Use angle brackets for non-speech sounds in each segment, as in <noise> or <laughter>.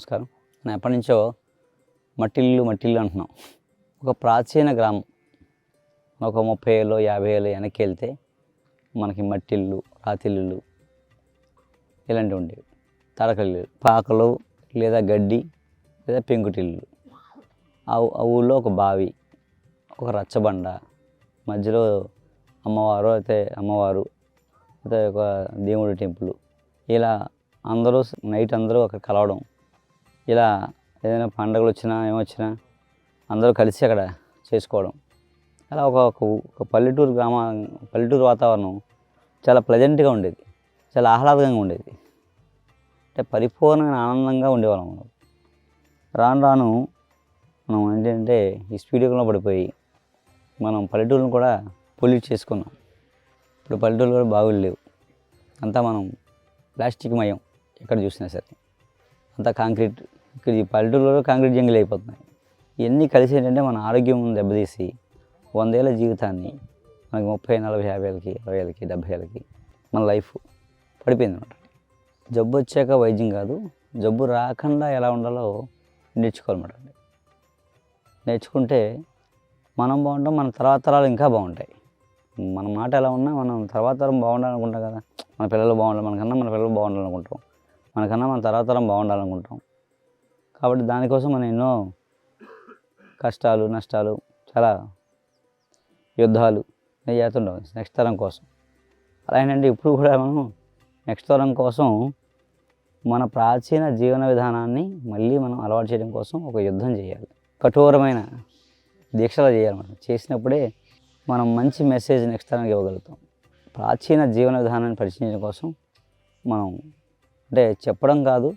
నమస్కారం. నేను ఎప్పటి నుంచో మట్టిల్లు మట్టిల్లు అంటున్నాం. ఒక ప్రాచీన గ్రామం. ఒక ముప్పై ఏళ్ళు యాభై ఏళ్ళు వెనక్కి వెళ్తే మనకి మట్టిల్లు రాతిల్లు ఇలాంటివి ఉండేవి. తడకలు పాకలు లేదా గడ్డి లేదా పెంకుటిల్లు. ఆ ఊళ్ళో ఒక బావి ఒక రచ్చబండ మధ్యలో అమ్మవారు అయితే అమ్మవారు అయితే ఒక దేవుడి టెంపుల్. ఇలా అందరూ నైట్ అందరూ అక్కడ కలవడం ఇలా ఏదైనా పండగలు వచ్చినా ఏమొచ్చినా అందరూ కలిసి అక్కడ చేసుకోవడం. అలా ఒక ఒక పల్లెటూరు గ్రామ పల్లెటూరు వాతావరణం చాలా ప్లెజెంట్గా ఉండేది. చాలా ఆహ్లాదకంగా ఉండేది. అంటే పరిపూర్ణమైన ఆనందంగా ఉండేవాళ్ళం మనం. రాను రాను మనం ఏంటంటే ఈ స్పీడ్లో పడిపోయి మనం పల్లెటూరును కూడా పొల్యూట్ చేసుకున్నాం. ఇప్పుడు పల్లెటూరు కూడా బాగులేవు అంతా మనం ప్లాస్టిక్ మయం ఎక్కడ చూసినా సరే. అంతా కాంక్రీట్ ఇక్కడ ఈ పల్లెటూరులో కాంక్రీట్ జంగిల్ అయిపోతున్నాయి. ఇవన్నీ కలిసి ఏంటంటే మన ఆరోగ్యం దెబ్బతీసి వందేళ్ళ జీవితాన్ని మనకి ముప్పై నలభై యాభై ఏళ్ళకి అరవై ఏళ్ళకి డెబ్బై ఏళ్ళకి మన లైఫ్ పడిపోయింది అనమాట జబ్బు వచ్చాక వైద్యం కాదు జబ్బు రాకుండా ఎలా ఉండాలో నేర్చుకోవాలన్నమాట నేర్చుకుంటే మనం బాగుంటాం మన తర్వాత తరాలు ఇంకా బాగుంటాయి. మన మాట ఎలా ఉన్నా మనం తర్వాత తరం బాగుండాలనుకుంటాం కదా. మన పిల్లలు బాగుండాలి మనకన్నా మన పిల్లలు బాగుండాలనుకుంటాం. మనకన్నా మన తర్వాత తరం బాగుండాలనుకుంటాం. కాబట్టి దానికోసం మనం ఎన్నో కష్టాలు నష్టాలు చాలా యుద్ధాలు చేస్తుంటాం నెక్స్ట్ తరం కోసం. అలా ఏంటంటే ఇప్పుడు కూడా మనం నెక్స్ట్ తరం కోసం మన ప్రాచీన జీవన విధానాన్ని మళ్ళీ మనం అలవాటు చేయడం కోసం ఒక యుద్ధం చేయాలి. కఠోరమైన దీక్షలు చేయాలి మనం. చేసినప్పుడే మనం మంచి మెసేజ్ నెక్స్ట్ తరానికి ఇవ్వగలుగుతాం. ప్రాచీన జీవన విధానాన్ని పరిశీలించడం కోసం మనం అంటే చెప్పడం కాదు.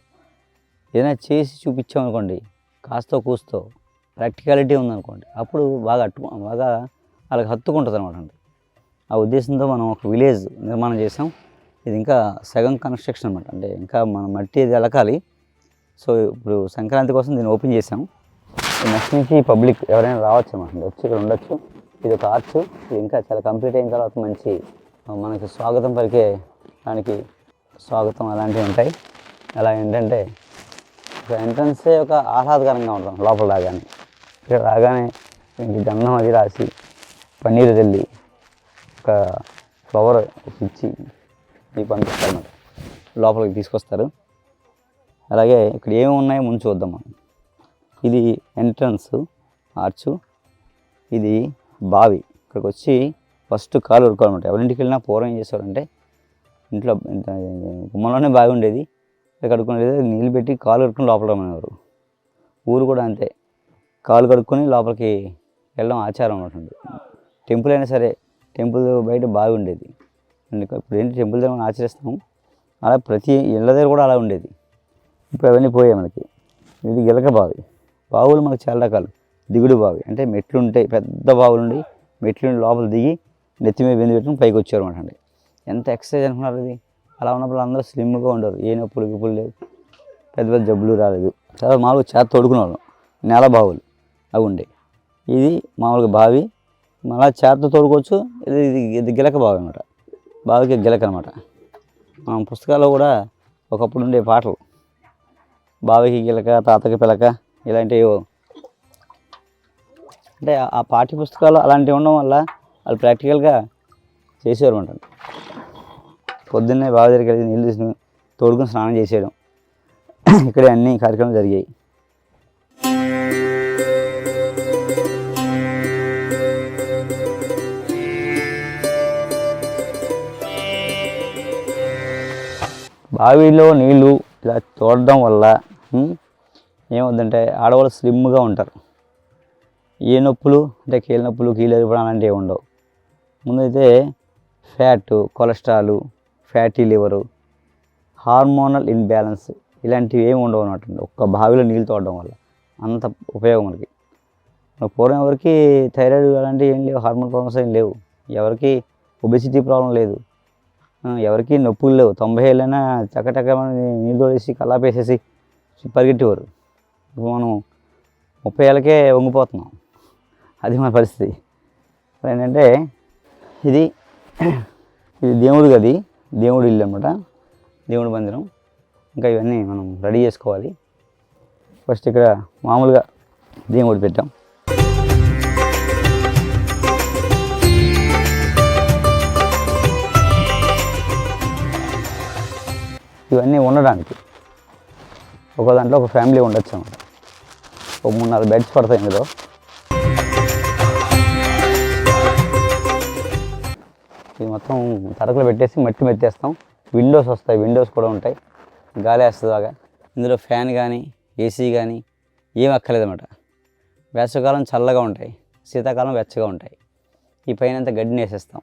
ఏదైనా చేసి చూపించామనుకోండి కాస్తో కూస్తో ప్రాక్టికాలిటీ ఉందనుకోండి అప్పుడు బాగా అట్టు బాగా వాళ్ళకి హత్తుకుంటుంది అనమాట అండి. ఆ ఉద్దేశంతో మనం ఒక విలేజ్ నిర్మాణం చేసాం ఇది ఇంకా సగం కన్స్ట్రక్షన్ అనమాట అంటే ఇంకా మనం మట్టి అది అలకాలి. సో ఇప్పుడు సంక్రాంతి కోసం దీన్ని ఓపెన్ చేసాం నెక్స్ట్ నుంచి పబ్లిక్ ఎవరైనా రావచ్చు అనమాట వచ్చి ఇక్కడ ఉండొచ్చు. ఇది ఒక ఆర్చ్. ఇది ఇంకా చాలా కంప్లీట్ అయిన తర్వాత మంచి మనకి స్వాగతం పలికే దానికి స్వాగతం అలాంటివి ఉంటాయి. అలా ఏంటంటే ఒక ఎంట్రన్సే ఒక ఆహ్లాదకరంగా ఉంటాం లోపల రాగానే. ఇక్కడ రాగానే ఇంక గంధం అది రాసి పన్నీరు తెల్లి ఒక ఫ్లవర్ ఇచ్చి మీకు పంపిస్తారన్నమాట లోపలికి తీసుకొస్తారు. అలాగే ఇక్కడ ఏమి ఉన్నాయో ముందు చూద్దాం మనం. ఇది ఎంట్రన్స్ ఆర్చు ఇది బావి. ఇక్కడికి వచ్చి ఫస్ట్ కాలు ఉడుకోవాలన్నమాట ఎవరింటికి వెళ్ళినా పూర్వం ఏం చేసేవారంటే ఇంట్లో గుమ్మంలోనే బాగుండేది ఇక్కడ కడుక్కునేది నీళ్ళు పెట్టి కాలు కడుక్కుని లోపల రమ్మనేవారు. ఊరు కూడా అంతే. కాలు కడుక్కొని లోపలికి వెళ్ళడం ఆచారం అనమాట టెంపుల్ అయినా సరే టెంపుల్ బయట బాగుండేది ఇప్పుడు ఏంటి టెంపుల్ దగ్గర మనం ఆచరిస్తాము? అలా ప్రతి ఇళ్ళ దగ్గర కూడా అలా ఉండేది. ఇప్పుడు అవన్నీ పోయాయి మనకి. ఇది గిలక బావి. బావులు మనకు చాలా రకాలు. దిగుడు బావి. అంటే మెట్లు ఉంటాయి పెద్ద బావులు ఉండి మెట్లు లోపల దిగి నెత్తి మీద బిందు పెట్టుకుని పైకి వచ్చారు అనమాట అండి. ఎంత ఎక్సర్సైజ్ అనుకున్నారు ఇది? అలా ఉన్నప్పుడు అందరూ స్లిమ్గా ఉండరు. ఏ నొప్పులు గిప్పులు లేవు. పెద్ద పెద్ద జబ్బులు రాలేదు. తర్వాత మామూలుగా చేత తోడుకునే నేల బావులు. అవి ఉండే. ఇది మామూలుగా బావి. మళ్ళీ చేతతో తోడుకోవచ్చు. ఇది ఇది గిలక బావి అనమాట బావికి గిలక అనమాట మనం పుస్తకాల్లో కూడా ఒకప్పుడు ఉండే పాటలు. బావికి గిలక తాతకి పిలక ఇలాంటివి అంటే ఆ పాఠ్య పుస్తకాలు అలాంటివి ఉండడం వల్ల వాళ్ళు ప్రాక్టికల్గా చేసేవారు అంటాను పొద్దున్నే బావి దగ్గరికి వెళ్ళి నీళ్ళు తీసుకుని తోడుకుని స్నానం చేసేయడం. ఇక్కడే అన్ని కార్యక్రమాలు జరిగాయి. బావిలో నీళ్ళు ఇలా చూడడం వల్ల ఏమవుతుందంటే ఆడవాళ్ళు స్లిమ్గా ఉంటారు. ఏ నొప్పులు అంటే కీళ్ళ నొప్పులు కీళ్ళు ఎరపడం అలాంటివి ఏమి ఉండవు. ముందైతే fat cholesterol fatty liver hormonal imbalance ఇలాంటివి ఏమి ఉండవు అన్నట్టు. ఒక్క బావిలో నీళ్ళు తోడడం వల్ల అంత ఉపయోగం మనకి. పూర్వం ఎవరికి? థైరాయిడ్ అలాంటివి ఏం లేవు హార్మోన్ ప్రాబ్లమ్స్ ఏం లేవు. ఎవరికి? ఒబెసిటీ ప్రాబ్లం లేదు. ఎవరికి? నొప్పులు లేవు. తొంభై ఏళ్ళైనా చక్కటక్క నీళ్ళు తోడేసి కలాపేసేసి పరిగెట్టేవారు. ఇప్పుడు మనం ముప్పై ఏళ్ళకే వంగిపోతున్నాం. అది మన పరిస్థితి. ఏంటంటే ఇది ఇది దేవుడి గది దేవుడి ఇల్లు అనమాట దేవుడి మందిరం. ఇంకా ఇవన్నీ మనం రెడీ చేసుకోవాలి. ఫస్ట్ ఇక్కడ మామూలుగా దేవుడు పెట్టాం. ఇవన్నీ ఉండడానికి ఒక దాంట్లో ఒక ఫ్యామిలీ ఉండొచ్చు అనమాట ఒక మూడు నాలుగు బెడ్స్ పడతాయి ఇందులో. మొత్తం తరకులు పెట్టేసి మట్టి మెత్తేస్తాం విండోస్ వస్తాయి విండోస్ కూడా ఉంటాయి. గాలి వేస్తుంది బాగా. ఇందులో ఫ్యాన్ కానీ ఏసీ కానీ ఏం అక్కర్లేదన్నమాట. వేసవికాలం చల్లగా ఉంటాయి శీతాకాలం వెచ్చగా ఉంటాయి. ఈ పైన అంతా గడ్డిని వేసేస్తాం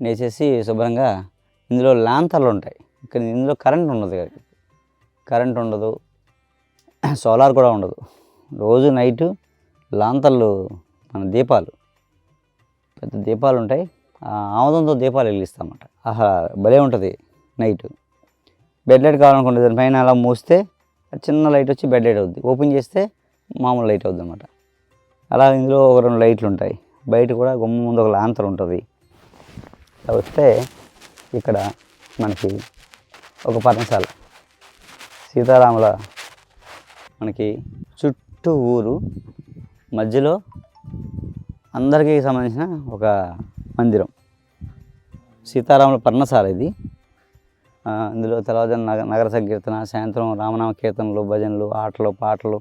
వేసేసి శుభ్రంగా ఇందులో లాంతర్లు ఉంటాయి. ఇక్కడ ఇందులో కరెంట్ ఉండదు కదా. కరెంట్ ఉండదు. <clears throat> సోలార్ కూడా ఉండదు. రోజు నైటు లాంతర్లు మన దీపాలు. పెద్ద దీపాలు ఉంటాయి. ఆముదంతో దీపాలు వెలిగిస్తామన్నమాట. ఆహా భలే ఉంటుంది నైట్. బెడ్ లైట్ కావాలనుకుంటే దానిపైన అలా మూస్తే చిన్న లైట్ వచ్చి బెడ్ లైట్ అవుద్ది. ఓపెన్ చేస్తే మామూలు లైట్ అవుద్ది అనమాట అలా ఇందులో ఒక రెండు లైట్లు ఉంటాయి. బయట కూడా గుమ్మ ముందు ఒక లాంతర్ ఉంటుంది. అలా వస్తే ఇక్కడ మనకి ఒక పర్ణశాల సీతారాముల మనకి చుట్టూ ఊరు. మధ్యలో అందరికీ సంబంధించిన ఒక మందిరం. సీతారాముల పర్ణశాల ఇది. ఇందులో తర్వాత నగ నగర సంకీర్తన సాయంత్రం రామనామ కీర్తనలు భజనలు ఆటలు పాటలు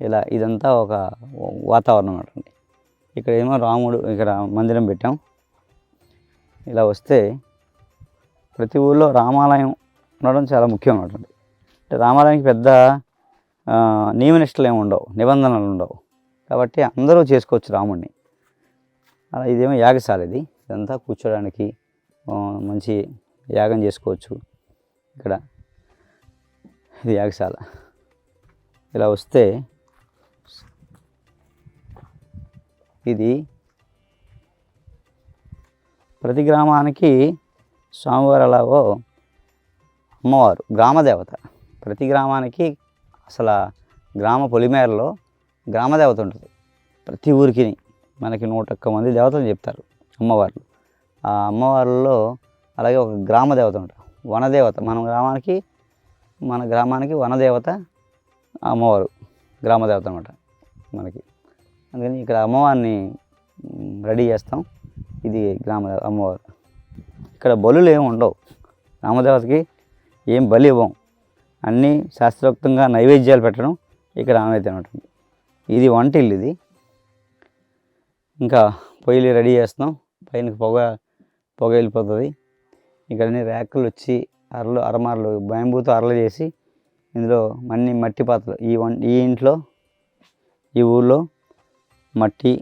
ఇలా ఇదంతా ఒక వాతావరణం అన్నమాట. ఇక్కడ ఏమో రాముడు ఇక్కడ మందిరం పెట్టాం. ఇలా వస్తే ప్రతి ఊళ్ళో రామాలయం ఉండడం చాలా ముఖ్యం అన్నమాట. అంటే రామాలయానికి పెద్ద ఆ, నియమనిష్టలు ఏమి ఉండవు నిబంధనలు ఉండవు. కాబట్టి అందరూ చేసుకోవచ్చు రాముడిని అలా ఇదేమో యాగశాల ఇది. ఇదంతా కూర్చోడానికి మంచి యాగం చేసుకోవచ్చు. ఇక్కడ ఇది యాగశాల ఇలా వస్తే ఇది ప్రతి గ్రామానికి స్వామివారు అలాగో అమ్మవారు గ్రామదేవత. ప్రతి గ్రామానికి అసలు గ్రామ పొలిమేరలో గ్రామదేవత ఉంటుంది. ప్రతి ఊరికి మనకి నూట ఒక్క మంది దేవతలు చెప్తారు అమ్మవార్లు. ఆ అమ్మవార్లలో అలాగే ఒక గ్రామ దేవత ఉంటారు. వనదేవత. మన గ్రామానికి మన గ్రామానికి వనదేవత అమ్మవారు. అమ్మవారు గ్రామదేవత అనమాట మనకి. అందుకని ఇక్కడ అమ్మవారిని రెడీ చేస్తాం. ఇది గ్రామ అమ్మవారు. ఇక్కడ బలులు ఏమి ఉండవు. రామదేవతకి ఏం బలి ఇవ్వం. అన్నీ శాస్త్రోక్తంగా నైవేద్యాలు పెట్టడం ఇక్కడ ఆమె ఉంటుంది ఇది వంటిల్లు ఇది. ఇంకా పొయ్యిలు రెడీ చేస్తున్నాం. పైన పొగ పొగ వెళ్ళిపోతుంది. ఇక్కడ ర్యాకులు వచ్చి అరలు అరమారలు బ్యాంబూతో అరలు చేసి ఇందులో అన్ని మట్టి పాత్రలు. ఈ వన్ ఈ ఇంట్లో ఈ ఊళ్ళో మట్టి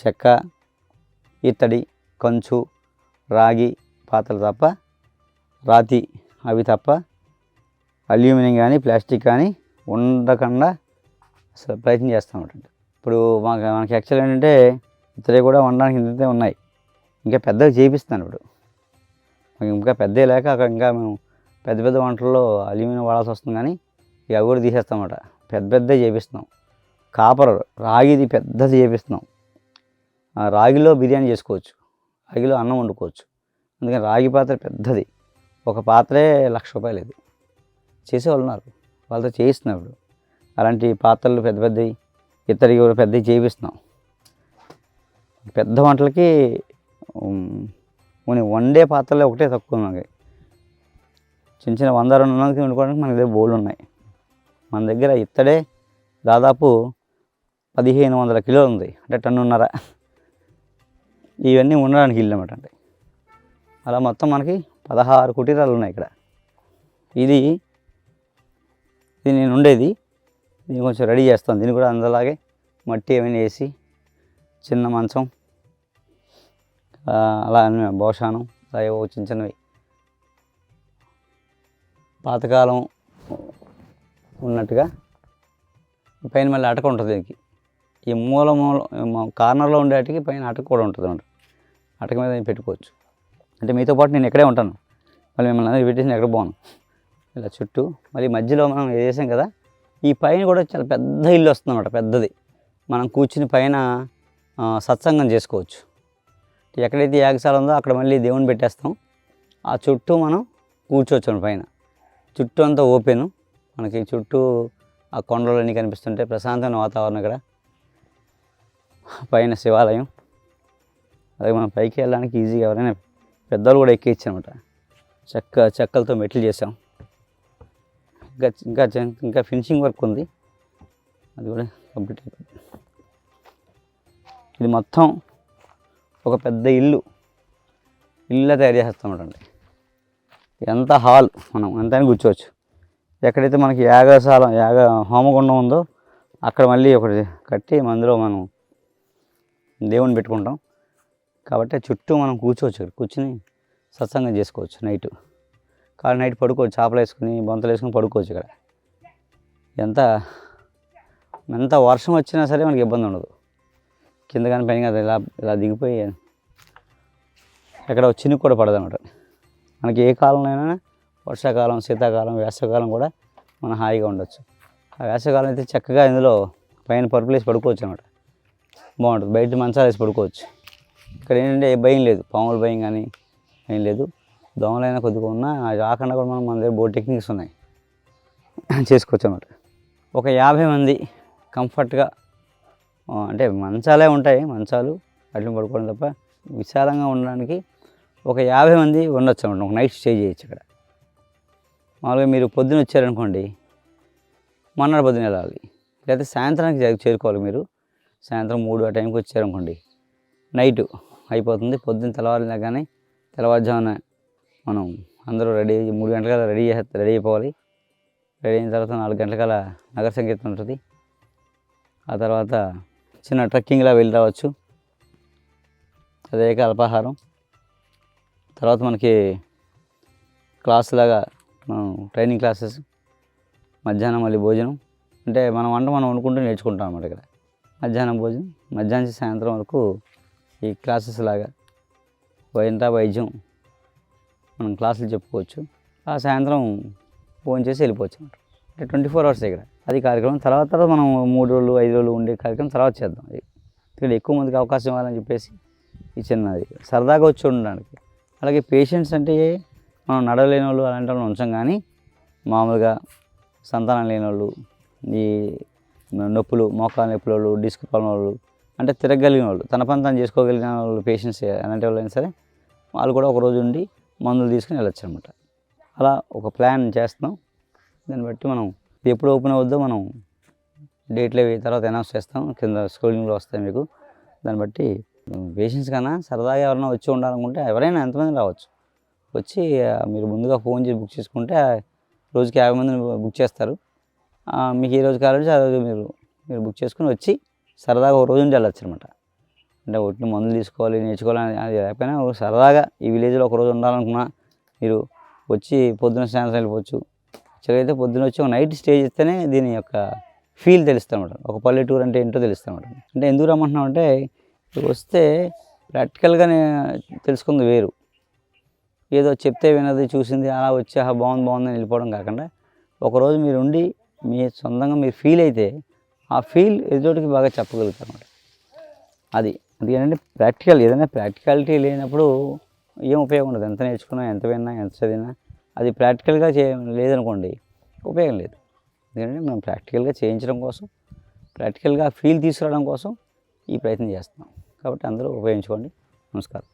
చెక్క ఇత్తడి కంచు రాగి పాత్రలు తప్ప రాతి అవి తప్ప అల్యూమినియం కానీ ప్లాస్టిక్ కానీ ఉండకుండా అసలు ప్రయత్నం చేస్తాం అన్నమాట. ఇప్పుడు మాకు మనకి యాక్చువల్ ఏంటంటే ఇతరే కూడా ఉండడానికి ఇంతే ఉన్నాయి. ఇంకా పెద్దగా చేపిస్తున్నాను ఇప్పుడు. మాకు ఇంకా పెద్ద లేక అక్కడ ఇంకా మేము పెద్ద పెద్ద వంటల్లో అల్యూమినియం వాడాల్సి వస్తుంది కానీ ఇక అవి కూడా తీసేస్తామట పెద్ద పెద్ద చేపిస్తున్నాం. కాపర్ రాగిది పెద్దది చేపిస్తున్నాం. ఆ రాగిలో బిర్యానీ చేసుకోవచ్చు. రాగిలో అన్నం వండుకోవచ్చు. అందుకని రాగి పాత్ర పెద్దది. ఒక పాత్రే లక్ష రూపాయలు ఇది. చేసేవాళ్ళు ఉన్నారు. వాళ్ళతో చేయిస్తున్నాం ఇప్పుడు. అలాంటి పాత్రలు పెద్ద పెద్దవి. ఇతరికి కూడా పెద్దవి చేయిస్తున్నాం పెద్ద వంటలకి కొన్ని వండే పాత్రలే ఒకటే తక్కువ మనకి చిన్న చిన్న వంద రెండు వందలకి వండుకోవడానికి మన దగ్గర బోళ్ళు ఉన్నాయి. మన దగ్గర ఇత్తడే దాదాపు పదిహేను వందల కిలోలు ఉంది. అంటే టన్నున్నర. ఇవన్నీ ఉండడానికి ఇల్లు అనమాట అంటే. అలా మొత్తం మనకి పదహారు కుటీరాలు ఉన్నాయి ఇక్కడ. ఇది ఇది నేను ఉండేది దీన్ని కొంచెం రెడీ చేస్తాను. దీన్ని కూడా అందులాగే మట్టి ఏమైనా వేసి చిన్న మంచం అలా అని భోషానం అలా ఏవో చిన్న చిన్నవి. పాతకాలం ఉన్నట్టుగా పైన మళ్ళీ అటక ఉంటుంది దీనికి. ఈ మూల మూల కార్నర్లో ఉండేటికి పైన అటక కూడా ఉంటుంది అనమాట అటక మీద పెట్టుకోవచ్చు. అంటే మీతో పాటు నేను ఇక్కడే ఉంటాను. మళ్ళీ మిమ్మల్ని అందరూ పెట్టేసి ఎక్కడ పోను. ఇలా చుట్టూ మళ్ళీ మధ్యలో మనం వేసాం చేసాం కదా ఈ పైన కూడా చాలా పెద్ద ఇల్లు వస్తుంది అన్నమాట పెద్దది. మనం కూర్చుని పైన సత్సంగం చేసుకోవచ్చు. ఎక్కడైతే యాగశాల ఉందో అక్కడ మళ్ళీ దేవుని పెట్టేస్తాం. ఆ చుట్టూ మనం కూర్చోవచ్చు పైన. చుట్టూ అంతా ఓపెన్. మనకి చుట్టూ ఆ కొండలన్నీ కనిపిస్తుంటే ప్రశాంతమైన వాతావరణం ఇక్కడ. పైన శివాలయం. అలాగే మనం పైకి వెళ్ళడానికి ఈజీగా ఎవరైనా పెద్దలు కూడా ఎక్కేయచ్చు అనమాట చెక్క చెక్కలతో మెట్లు చేసాం. ఇంకా ఇంకా ఇంకా ఫినిషింగ్ వర్క్ ఉంది. అది కూడా కంప్లీట్ అయిపోయింది. ఇది మొత్తం ఒక పెద్ద ఇల్లు. ఇల్లు తయారు చేస్తామటండి ఎంత హాల్ మనం ఎంతైనా కూర్చోవచ్చు ఎక్కడైతే మనకి యాగశాల యాగ హోమగుండం ఉందో అక్కడ మళ్ళీ ఒకటి కట్టి అందులో మనం దేవుని పెట్టుకుంటాం. కాబట్టి చుట్టూ మనం కూర్చోవచ్చు ఇక్కడ. కూర్చుని సత్సంగం చేసుకోవచ్చు నైట్. కాదు నైట్ పడుకోవచ్చు. చేపలు వేసుకుని బొంతలు వేసుకుని పడుకోవచ్చు ఇక్కడ. ఎంత ఎంత వర్షం వచ్చినా సరే మనకి ఇబ్బంది ఉండదు. కింద కానీ పైన కాదు ఇలా ఇలా దిగిపోయి ఎక్కడ చినుకు కూడా పడదు అనమాట మనకి ఏ కాలంలోనైనా వర్షాకాలం శీతాకాలం వేసవకాలం కూడా మనం హాయిగా ఉండొచ్చు. ఆ వేసవకాలం అయితే చక్కగా ఇందులో పైన పరుపులు వేసి పడుకోవచ్చు అనమాట. బాగుంటుంది. బయట మంచాలు వేసి పడుకోవచ్చు. ఇక్కడ ఏంటంటే ఏ భయం లేదు. పాముల భయం కానీ ఏం లేదు. దోమలైనా కొద్దిగా ఉన్నా అది రాకుండా కూడా మనం మన దగ్గర బోర్డు టెక్నిక్స్ ఉన్నాయి. చేసుకోవచ్చు అనమాట. ఒక యాభై మంది కంఫర్ట్గా అంటే మంచాలే ఉంటాయి మంచాలు అట్లా పడుకోవడం తప్ప విశాలంగా ఉండడానికి ఒక యాభై మంది ఉండొచ్చు అనమాట. ఒక నైట్ స్టే చేయొచ్చు ఇక్కడ. మామూలుగా మీరు పొద్దున వచ్చారనుకోండి మన్నాడు పొద్దున వెళ్ళాలి. లేకపోతే సాయంత్రానికి చేరుకోవాలి మీరు. సాయంత్రం మూడు ఆ టైంకి వచ్చారనుకోండి నైట్ అయిపోతుంది. పొద్దున్న తెల్లవారినా కానీ తెల్లవారుజామున మనం అందరూ రెడీ మూడు గంటలకల్లా రెడీ రెడీ అయిపోవాలి. రెడీ అయిన తర్వాత నాలుగు గంటలకల్లా నగర సంగీతం ఉంటుంది. ఆ తర్వాత చిన్న ట్రెక్కింగ్లా వెళ్ళి రావచ్చు. అదే అల్పాహారం తర్వాత మనకి క్లాస్ లాగా మనం ట్రైనింగ్ క్లాసెస్ మధ్యాహ్నం మళ్ళీ భోజనం. అంటే మనం వంట మనం వండుకుంటూ నేర్చుకుంటాం అన్నమాట ఇక్కడ. మధ్యాహ్నం భోజనం మధ్యాహ్నం నుంచి సాయంత్రం వరకు ఈ క్లాసెస్ లాగా వైంత వైద్యం మనం క్లాసులు చెప్పుకోవచ్చు. ఆ సాయంత్రం ఫోన్ చేసి వెళ్ళిపోవచ్చు అన్నమాట. అంటే ట్వంటీ ఫోర్ అవర్స్ ఇక్కడ. అది కార్యక్రమం. తర్వాత తర్వాత మనం మూడు రోజులు ఐదు రోజులు ఉండే కార్యక్రమం తర్వాత చేద్దాం. అది ఇక్కడ ఎక్కువ మందికి అవకాశం ఇవ్వాలని చెప్పేసి ఈ చిన్నది. సరదాగా వచ్చి ఉండడానికి. అలాగే పేషెంట్స్ అంటే మనం నడవలేని వాళ్ళు అలాంటి వాళ్ళు ఉంచాం కానీ మామూలుగా సంతానం లేని వాళ్ళు ఈ నొప్పులు మోకాలు నొప్పుల వాళ్ళు డిస్క్ ప్రాబ్లం వాళ్ళు అంటే తిరగలిగిన వాళ్ళు తన పని తను చేసుకోగలిగిన వాళ్ళు పేషెంట్స్ అలాంటి వాళ్ళు అయినా సరే వాళ్ళు కూడా ఒక రోజు ఉండి మందులు తీసుకుని వెళ్ళొచ్చు అనమాట అలా ఒక ప్లాన్ చేస్తున్నాం. దాన్ని బట్టి మనం ఇది ఎప్పుడు ఓపెన్ అవుద్దో మనం డేట్లు తర్వాత అనౌన్స్ చేస్తాం. కింద స్క్రోలింగ్లో వస్తాయి మీకు. దాన్ని బట్టి పేషెంట్స్ కన్నా సరదాగా ఎవరైనా వచ్చి ఉండాలనుకుంటే ఎవరైనా ఎంతమంది రావచ్చు. వచ్చి మీరు ముందుగా ఫోన్ చేసి బుక్ చేసుకుంటే రోజుకి యాభై మందిని బుక్ చేస్తారు. మీకు ఏ రోజు కావాలంటే ఆ రోజు మీరు మీరు బుక్ చేసుకుని వచ్చి సరదాగా ఒక రోజు నుంచి వెళ్ళొచ్చు అనమాట అంటే ఒట్టిని మందులు తీసుకోవాలి నేర్చుకోవాలని అది లేకపోయినా సరదాగా ఈ విలేజ్లో ఒక రోజు ఉండాలనుకున్నా మీరు వచ్చి పొద్దున సాయంత్రం వెళ్ళిపోవచ్చు యాక్చువల్గా అయితే పొద్దున వచ్చి ఒక నైట్ స్టే చేస్తేనే దీని యొక్క ఫీల్ తెలుస్తుంది ఒక పల్లెటూరు అంటే ఏంటో తెలుస్తాం అనమాట అంటే ఎందుకు రమ్మంటున్నాం అంటే వస్తే ప్రాక్టికల్గా తెలుసుకుంది వేరు. ఏదో చెప్తే వినది చూసింది అలా వచ్చి ఆహా బాగుంది బాగుంది అని వెళ్ళిపోవడం కాకుండా ఒకరోజు మీరు ఉండి మీ సొంతంగా మీరు ఫీల్ అయితే ఆ ఫీల్ ఎదుటికి బాగా చెప్పగలుగుతారు అనమాట అది. అది ఏంటంటే ప్రాక్టికల్ ఏదైనా ప్రాక్టికాలిటీ లేనప్పుడు ఏం ఉపయోగం ఉండదు. ఎంత నేర్చుకున్నా ఎంత విన్నా ఎంత చదివినా అది ప్రాక్టికల్గా చే లేదనుకోండి ఉపయోగం లేదు. ఎందుకంటే మనం ప్రాక్టికల్గా చేయించడం కోసం ప్రాక్టికల్గా ఫీల్ తీసుకురావడం కోసం ఈ ప్రయత్నం చేస్తున్నాం. కాబట్టి అందరూ ఉపయోగించుకోండి. నమస్కారం.